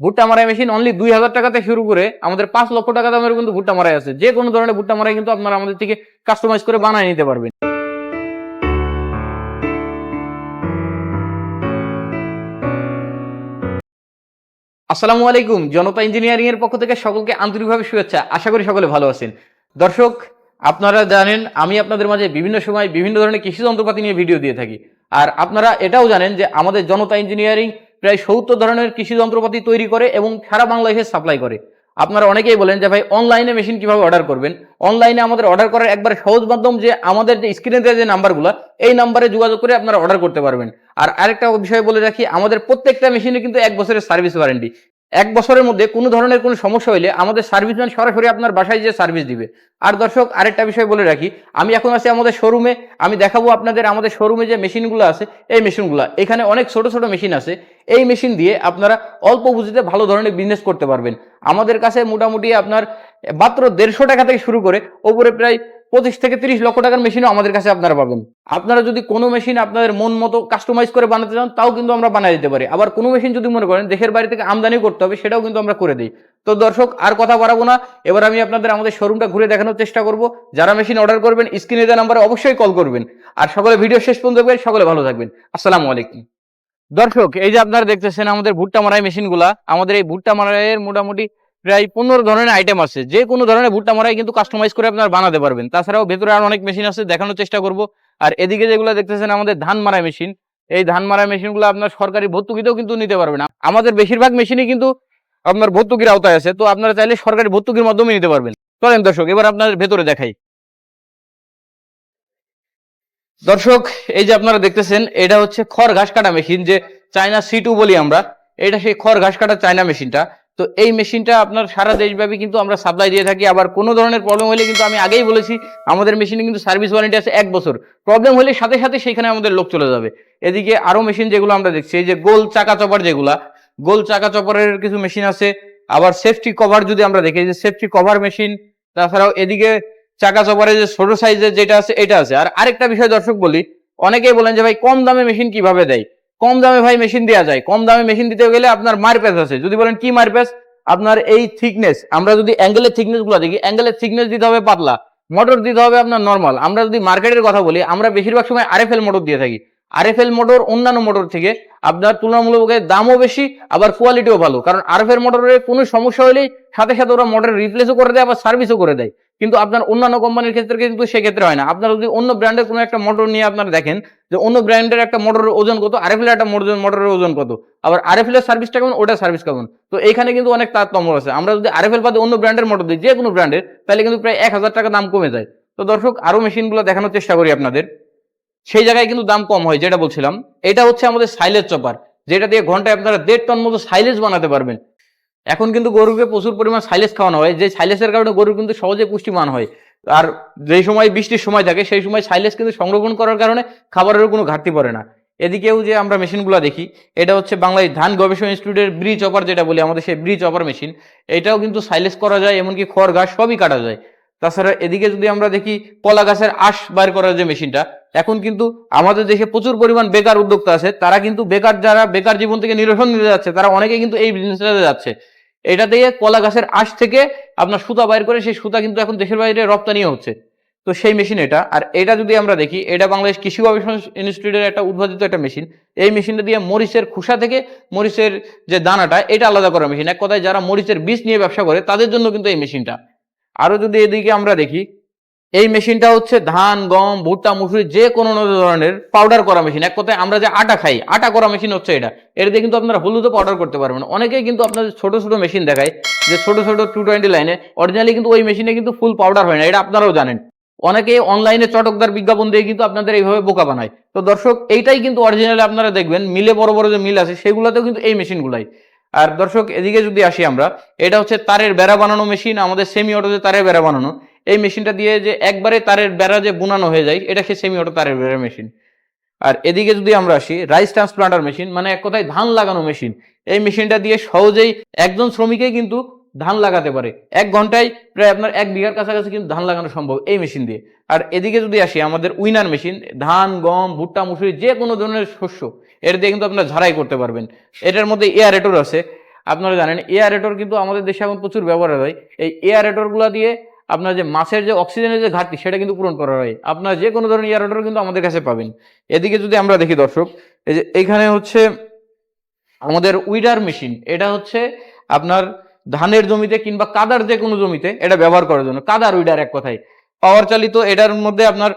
ভুট্টা মারাই machine only দুই হাজার টাকাতে শুরু করে আমাদের পাঁচ লক্ষ টাকা দামের কিন্তু ভুট্টা মারাই আছে। যে কোনো ধরনের ভুট্টা মারাই কিন্তু আপনারা আমাদের থেকে কাস্টমাইজ করে বানিয়ে নিতে পারবেন। আসসালামু আলাইকুম, জনতা ইঞ্জিনিয়ারিং এর পক্ষ থেকে সকলকে আন্তরিকভাবে শুভেচ্ছা। আশা করি সকলে ভালো আছেন। দর্শক, আপনারা জানেন, আমি আপনাদের মাঝে বিভিন্ন সময় বিভিন্ন ধরনের কৃষি যন্ত্রপাতি নিয়ে ভিডিও দিয়ে থাকি। আর আপনারা এটাও জানেন যে আমাদের জনতা ইঞ্জিনিয়ারিং প্রায় সত্তর ধরনের কৃষি যন্ত্রপাতি তৈরি করে এবং সারা বাংলাদেশে সাপ্লাই করে। আপনারা অনেকেই বলেন যে, ভাই অনলাইনে মেশিন কীভাবে অর্ডার করবেন? অনলাইনে আমাদের অর্ডার করার একবার সহজ মাধ্যম যে, আমাদের যে স্ক্রিনে যে নাম্বারগুলো এই নাম্বারে যোগাযোগ করে আপনারা অর্ডার করতে পারবেন। আর আরেকটা বিষয় বলে রাখি, আমাদের প্রত্যেকটা মেশিনে কিন্তু এক বছরের সার্ভিস ওয়ারেন্টি এক বছরের মধ্যে কোনো ধরনের কোনো সমস্যা হলে আমাদের সার্ভিসম্যান সরাসরি আপনার বাসায় যে সার্ভিস দিবে। আর দর্শক, আরেকটা বিষয় বলে রাখি, আমি এখন আছি আমাদের শোরুমে আমি দেখাবো আপনাদের আমাদের শোরুমে যে মেশিনগুলো আছে, এই মেশিনগুলো। এখানে অনেক ছোট ছোট মেশিন আছে, এই মেশিন দিয়ে আপনারা অল্প পুঁজিতে ভালো ধরনের বিজনেস করতে পারবেন। আমাদের কাছে মোটামুটি আপনার মাত্র দেড়শো টাকা থেকে শুরু করে, ওপরে প্রায় পঁচিশ থেকে তিরিশ লক্ষ টাকার মেশিনও আমাদের কাছে আপনারা পাবেন। আপনারা যদি কোনো মেশিন আপনাদের মন মতো কাস্টমাইজ করে বানাতে চান, তাও কিন্তু আমরা বানিয়ে দিতে পারি। আবার কোনো মেশিন যদি মনে করেন, দেশের বাইরে থেকে আমদানি করতে হবে, সেটাও কিন্তু আমরা করে দিই। তো দর্শক, আর কথা বাড়াবো না। এবার আমি আপনাদের আমাদের শোরুমটা ঘুরে দেখানোর চেষ্টা করব। যারা মেশিন অর্ডার করবেন স্ক্রিনে দেওয়া নাম্বারে অবশ্যই কল করবেন। আর সকলে ভিডিও শেষ পর্যন্ত দেখবেন, সকলে ভালো থাকবেন। আসসালামু আলাইকুম। দর্শক, এই যে আপনারা দেখতেছেন আমাদের ভুট্টা মারাই মেশিনগুলা আমাদের এই ভুট্টা মারাইয়ের মোটামুটি প্রায় পনেরো ধরনের আইটেম আছে। যে কোনো ধরনের ভুট্টা, মারাই কিন্তু কাস্টমাইজ করে আপনারা বানাতে পারবেন। তাছাড়াও ভেতরে আর অনেক মেশিন আছে, দেখানোর চেষ্টা করব। আর এদিকে যেগুলো দেখতেছেন আমাদের ধান মারাই মেশিন এই ধান মারাই মেশিনগুলো আপনার সরকারি ভর্তুকিতেও কিন্তু নিতে পারবেন। আমাদের বেশিরভাগ মেশিনই কিন্তু আপনার ভর্তুকির আওতায় আছে, তো আপনারা চাইলে সরকারি ভর্তুকির মাধ্যমে নিতে পারবেন। চলেন দর্শক, এবার আপনাদের ভেতরে দেখাই। দর্শক, এই যে আপনারা দেখতেছেন, এটা হচ্ছে খড় ঘাস কাটা মেশিন যে চায়না সি টু বলি আমরা। এটা সেই খড় ঘাস কাটা চায়না মেশিনটা তো এই মেশিনটা আপনার সারা দেশব্যাপী কিন্তু আমরা সাপ্লাই দিয়ে থাকি। আবার কোনো ধরনের প্রবলেম হলে কিন্তু আমি আগেই বলেছি, আমাদের মেশিনে কিন্তু সার্ভিস ওয়ারেন্টি আছে এক বছর। প্রবলেম হলে সাথে সাথে সেখানে আমাদের লোক চলে যাবে। এদিকে আরও মেশিন যেগুলো আমরা দেখছি, এই যে গোল চাকা চপার যেগুলা, গোল চাকা চপারের কিছু মেশিন আছে। আবার সেফটি কভার যদি আমরা দেখি যে সেফটি কভার মেশিন তাছাড়াও এদিকে চাকা চপারের যে ছোট সাইজের যেটা আছে, এটা আছে। আর আরেকটা বিষয় দর্শক বলি, অনেকেই বলেন যে ভাই, কম দামে মেশিন কীভাবে দেয়? কম দামে ভাই মেশিন দেওয়া যায়। কম দামে মেশিন দিতে গেলে আপনার মারপ্যাচ আছে। যদি বলেন কি মারপ্যাচ? আপনার এই থিকনেস আমরা যদি অ্যাঙ্গেলের থিকনেসগুলো দেখি অ্যাঙ্গেলের থিকনেস দিতে হবে পাতলা। মোটর দিতে হবে আপনার নর্মাল আমরা যদি মার্কেটের কথা বলি, আমরা বেশিরভাগ সময় আরএফএল মোটর দিয়ে থাকি। আরএফএল মোটর অন্যান্য মোটর থেকে আপনার তুলনামূলক দামও বেশি, আবার কোয়ালিটিও ভালো। কারণ আরএফএল মোটরের কোনো সমস্যা হলেই সাথে সাথে ওরা মোটর রিপ্লেসও করে দেয়, আবার সার্ভিসও করে দেয়। কিন্তু আপনার অন্যান্য কোম্পানির ক্ষেত্রে কিন্তু সেক্ষেত্রে হয় না। আপনারা যদি অন্য ব্র্যান্ডের কোনো একটা মোটর নিয়ে আপনারা দেখেন, যে অন্য ব্র্যান্ডের একটা মোটরের ওজন কত আরএফএল একটা মোটর মোটরের ওজন কত, আবার আরএফএল এর সার্ভিসটা কেমন ওটা সার্ভিস কেমন। তো এখানে কিন্তু অনেক তারতম্য আছে। আমরা যদি আরএফএল বাদে অন্য ব্র্যান্ডের মোটর দিই যে কোনো ব্র্যান্ডের তাহলে কিন্তু প্রায় এক হাজার টাকা দাম কমে যায়। তো দর্শক, আরও মেশিনগুলো দেখানোর চেষ্টা করি আপনাদের। সেই জায়গায় কিন্তু দাম কম হয়, যেটা বলছিলাম। এটা হচ্ছে আমাদের সাইলেজ চপার যেটা দিয়ে ঘন্টায় আপনারা দেড় টন মতো সাইলেজ বানাতে পারবেন। এখন কিন্তু গরুকে প্রচুর পরিমাণ সাইলেজ খাওয়ানো হয়, যে সাইলেজের কারণে গরু কিন্তু সহজে পুষ্টিমান হয়। আর যেই সময় বৃষ্টির সময় থাকে, সেই সময় সাইলেজ কিন্তু সংরক্ষণ করার কারণে খাবারেরও কোনো ঘাটতি পড়ে না। এদিকেও যে আমরা মেশিনগুলো দেখি, এটা হচ্ছে বাংলায় ধান গবেষণা ইনস্টিটিউটের ব্রিজ অপার যেটা বলি, আমাদের সেই ব্রিজ অপার মেশিন এটাও কিন্তু সাইলেজ করা যায়, এমনকি খড়, ঘাস সবই কাটা যায়। তাছাড়া এদিকে যদি আমরা দেখি কলা গাছের আঁশ বার করার যে মেশিনটা এখন কিন্তু আমাদের দেশে প্রচুর পরিমাণ বেকার উদ্যোক্তা আছে, তারা কিন্তু বেকার যারা বেকার জীবন থেকে নিরসন নিতে যাচ্ছে, তারা অনেকে কিন্তু এই বিজনেসটাতে যাচ্ছে। এটা দিয়ে কলা গাছের আঁশ থেকে আপনার সুতা বাইর করে সেই সুতা কিন্তু এখন দেশের বাইরে রপ্তানিও হচ্ছে। তো সেই মেশিন এটা, আর এটা যদি আমরা দেখি, এটা বাংলাদেশ কৃষি গবেষণা ইনস্টিটিউটের একটা উদ্ভাবিত একটা মেশিন এই মেশিনটা দিয়ে মরিচের খোসা থেকে মরিচের যে দানাটা, এটা আলাদা করা মেশিন এক কথায় যারা মরিচের বীজ নিয়ে ব্যবসা করে, তাদের জন্য কিন্তু এই মেশিনটা আরও যদি এদিকে আমরা দেখি এই মেশিনটা হচ্ছে ধান, গম, ভুট্টা, মুসুরি, যে কোনো ধরনের পাউডার করা মেশিন এক কথায় আমরা যে আটা খাই, আটা করা মেশিন হচ্ছে এটা। এটা দিয়ে কিন্তু আপনারা হলুদও পাউডার করতে পারবেন। অনেকেই কিন্তু আপনাদের ছোট ছোট মেশিন দেখায়, যে ছোট ছোট টু টোয়েন্টি লাইনে অরিজিনালি কিন্তু ওই মেশিনে কিন্তু ফুল পাউডার হয় না, এটা আপনারাও জানেন। অনেকে অনলাইনে চটকদার বিজ্ঞাপন দিয়ে কিন্তু আপনাদের এইভাবে বোকা বানায়। তো দর্শক, এইটাই কিন্তু অরিজিনালি আপনারা দেখবেন, মিলে বড় বড় যে মিল আছে, সেগুলোতেও কিন্তু এই মেশিনগুলাই আর দর্শক, এদিকে যদি আসি আমরা, এটা হচ্ছে তারের বেড়া বানানো মেশিন আমাদের সেমি অটোতে তারের বেড়া বানানো। এই মেশিনটা দিয়ে যে একবারে তারের বেড়া যে বুনানো হয়ে যায়, এটা সেমি অটো তারের বেড়া মেশিন আর এদিকে যদি আমরা আসি রাইস ট্রান্সপ্লান্টার মেশিন মানে এক কথায় ধান লাগানো মেশিন এই মেশিনটা দিয়ে সহজেই একজন শ্রমিকে কিন্তু ধান লাগাতে পারে। এক ঘন্টায় প্রায় আপনার এক বিঘার কাছাকাছি কিন্তু ধান লাগানো সম্ভব এই মেশিন দিয়ে। আর এদিকে যদি আসি, আমাদের উইনার মেশিন ধান, গম, ভুট্টা, মুসুরি, যে কোনো ধরনের শস্য এটা দিয়ে কিন্তু আপনারা ঝাড়াই করতে পারবেন। এটার মধ্যে এয়ারেটর আছে। আপনারা জানেন এয়ারেটর কিন্তু আমাদের দেশে এখন প্রচুর ব্যবহার হয়। এই এয়ারেটরগুলা দিয়ে আপনার যে মাছের যে অক্সিজেনের যে ঘাটতি, সেটা কিন্তু পূরণ করা হয়। আপনার যে কোনো ধরনের এয়ারেটর কিন্তু আমাদের কাছে পাবেন। এদিকে যদি আমরা দেখি দর্শক, এই যে এখানে হচ্ছে আমাদের উইডার মেশিন। এটা হচ্ছে আপনার ধানের জমিতে কিংবা কাদার যে কোনো জমিতে এটা ব্যবহার করার জন্য। কাদার উইডার এক কথায়। পাওয়ার চালিত এটার মধ্যে আপনার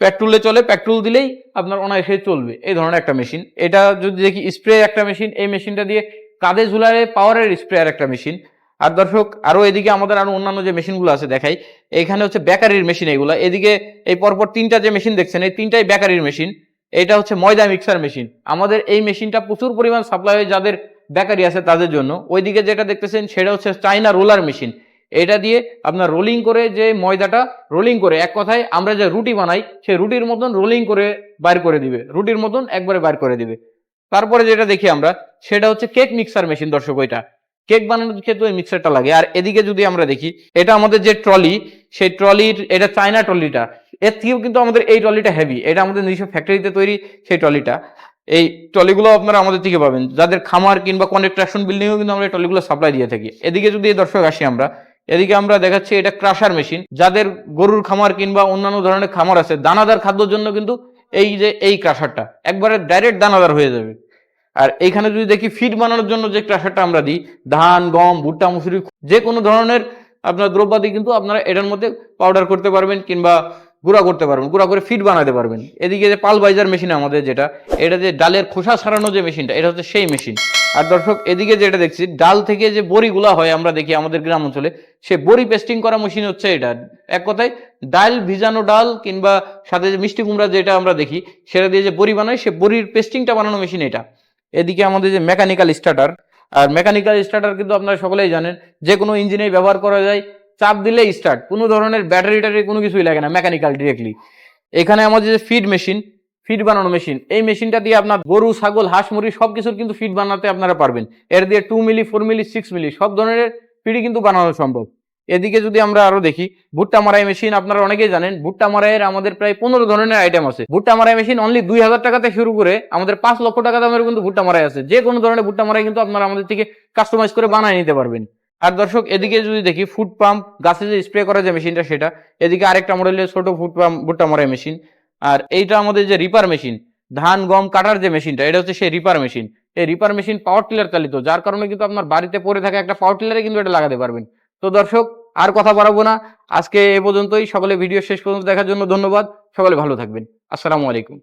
পেট্রোলে চলে, পেট্রোল দিলেই আপনার অনায়াসে চলবে। এই ধরনের একটা মেশিন। এটা যদি দেখি স্প্রে একটা মেশিন, এই মেশিনটা দিয়ে কাঁধে ঝুলারে পাওয়ারের স্প্রেয়ার একটা মেশিন। আর দর্শক, আরও এদিকে আমাদের আরও অন্যান্য যে মেশিনগুলো আছে দেখাই, এখানে হচ্ছে বেকারির মেশিন এগুলা। এদিকে এই পরপর তিনটা যে মেশিন দেখছেন, এই তিনটাই বেকারির মেশিন। এটা হচ্ছে ময়দা মিক্সার মেশিন। আমাদের এই মেশিনটা প্রচুর পরিমাণ সাপ্লাই হয় যাদের বেকারি আছে তাদের জন্য। ওইদিকে যেটা দেখতেছেন, সেটা হচ্ছে চাইনা রোলার মেশিন। এটা দিয়ে আপনার রোলিং করে যে ময়দাটা রোলিং করে, এক কথায় আমরা যে রুটি বানাই সেই রুটির মতন রোলিং করে বাইর করে দিবে। রুটির মতন একবারে বাইর করে দিবে। তারপরে যেটা দেখি আমরা, সেটা হচ্ছে কেক মিক্সার মেশিন দর্শক ওইটা। কেক বানানোর ক্ষেত্রে ওই মিক্সারটা লাগে। আর এদিকে যদি আমরা দেখি, এটা আমাদের যে ট্রলি, সেই ট্রলির, এটা চায়না ট্রলিটা, এর থেকেও কিন্তু আমাদের এই ট্রলিটা হেভি এটা আমাদের নিজস্ব ফ্যাক্টরিতে তৈরি সেই ট্রলিটা। এই ট্রলিগুলো আপনারা আমাদের থেকে পাবেন। যাদের খামার কিংবা কনস্ট্রাকশন বিল্ডিংও কিন্তু আমরা এই ট্রলিগুলো সাপ্লাই দিয়ে থাকি। এদিকে যদি দর্শক আসি আমরা, এদিকে আমরা দেখাচ্ছি এটা ক্রাশার মেশিন যাদের গরুর খামার কিংবা অন্যান্য ধরনের খামার আছে, দানাদার খাদ্যর জন্য কিন্তু এই যে, এই ক্রাশারটা একবারে ডাইরেক্ট দানাদার হয়ে যাবে। আর এইখানে যদি দেখি ফিড বানানোর জন্য যে ক্রাশারটা আমরা দিই, ধান, গম, ভুট্টা, মুসুরি যে কোনো ধরনের আপনার দ্রব্যাদি কিন্তু আপনারা এটার মধ্যে পাউডার করতে পারবেন কিংবা গুঁড়া করতে পারবেন, গুঁড়া করে ফিড বানাতে পারবেন। এদিকে যে পালবাইজার মেশিন আমাদের যেটা, এটা যে ডালের খোসা ছাড়ানো যে মেশিনটা এটা হচ্ছে সেই মেশিন আর দর্শক, এদিকে যেটা দেখছি, ডাল থেকে যে বড়িগুলা হয় আমরা দেখি আমাদের গ্রাম অঞ্চলে, সে বড়ি পেস্টিং করা মেশিন হচ্ছে এটা। এক কথায়, ডাল ভিজানো ডাল কিংবা সাথে যে মিষ্টি কুমড়া যেটা আমরা দেখি, সেটা দিয়ে যে বড়ি বানায় সে বড়ির পেস্টিংটা বানানো মেশিন এটা। এদিকে আমাদের যে মেকানিক্যাল স্টার্টার আর মেকানিক্যাল স্টার্টার কিন্তু আপনারা সকলেই জানেন, যে কোনো ইঞ্জিনে ব্যবহার করা যায়, চাপ দিলে স্টার্ট কোনো ধরনের ব্যাটারি ট্যাটারি কোনো কিছুই লাগে না মেকানিক্যাল ডিরেক্টলি এখানে আমাদের যে ফিড মেশিন ফিড বানানো মেশিন এই মেশিনটা দিয়ে আপনার গরু, ছাগল, হাঁস, মুরগি সব কিছুর কিন্তু ফিড বানাতে আপনারা পারবেন। এর দিয়ে two milli four milli six milli সব ধরনের ফিডই কিন্তু বানানো সম্ভব। এদিকে যদি আমরা আরও দেখি, ভুট্টা মারাই মেশিন আপনারা অনেকেই জানেন, ভুট্টা মারাইয়ের আমাদের প্রায় পনেরো ধরনের আইটেম আছে। ভুট্টা মারাই মেশিন অনলি দুই হাজার টাকাতে শুরু করে আমাদের পাঁচ লক্ষ টাকা দামের কিন্তু ভুট্টা মারাই আছে। যে কোনো ধরনের ভুট্টা মারাই কিন্তু আপনারা আমাদের থেকে কাস্টমাইজ করে বানিয়ে নিতে পারবেন। আর দর্শক, এদিকে যদি দেখি ফুড পাম্প গাছে যে স্প্রে করা যে মেশিনটা সেটা, এদিকে আরেকটা মডেলের ছোট ফুড পাম্প ভুট্টা মারাই মেশিন আর এইটা আমাদের যে রিপার মেশিন ধান, গম কাটার যে মেশিনটা এটা হচ্ছে সেই রিপার মেশিন এই রিপার মেশিন পাওয়ার টিলার চালিত, যার কারণে কিন্তু আপনার বাড়িতে পড়ে থাকা একটা পাওয়ার টিলারে কিন্তু এটা লাগাতে পারবেন। তো দর্শক, আর কথা বাড়াবো না। আজকে এ পর্যন্তই। সকলে ভিডিও শেষ পর্যন্ত দেখার জন্য ধন্যবাদ। সকলে ভালো থাকবেন। আসসালামু আলাইকুম।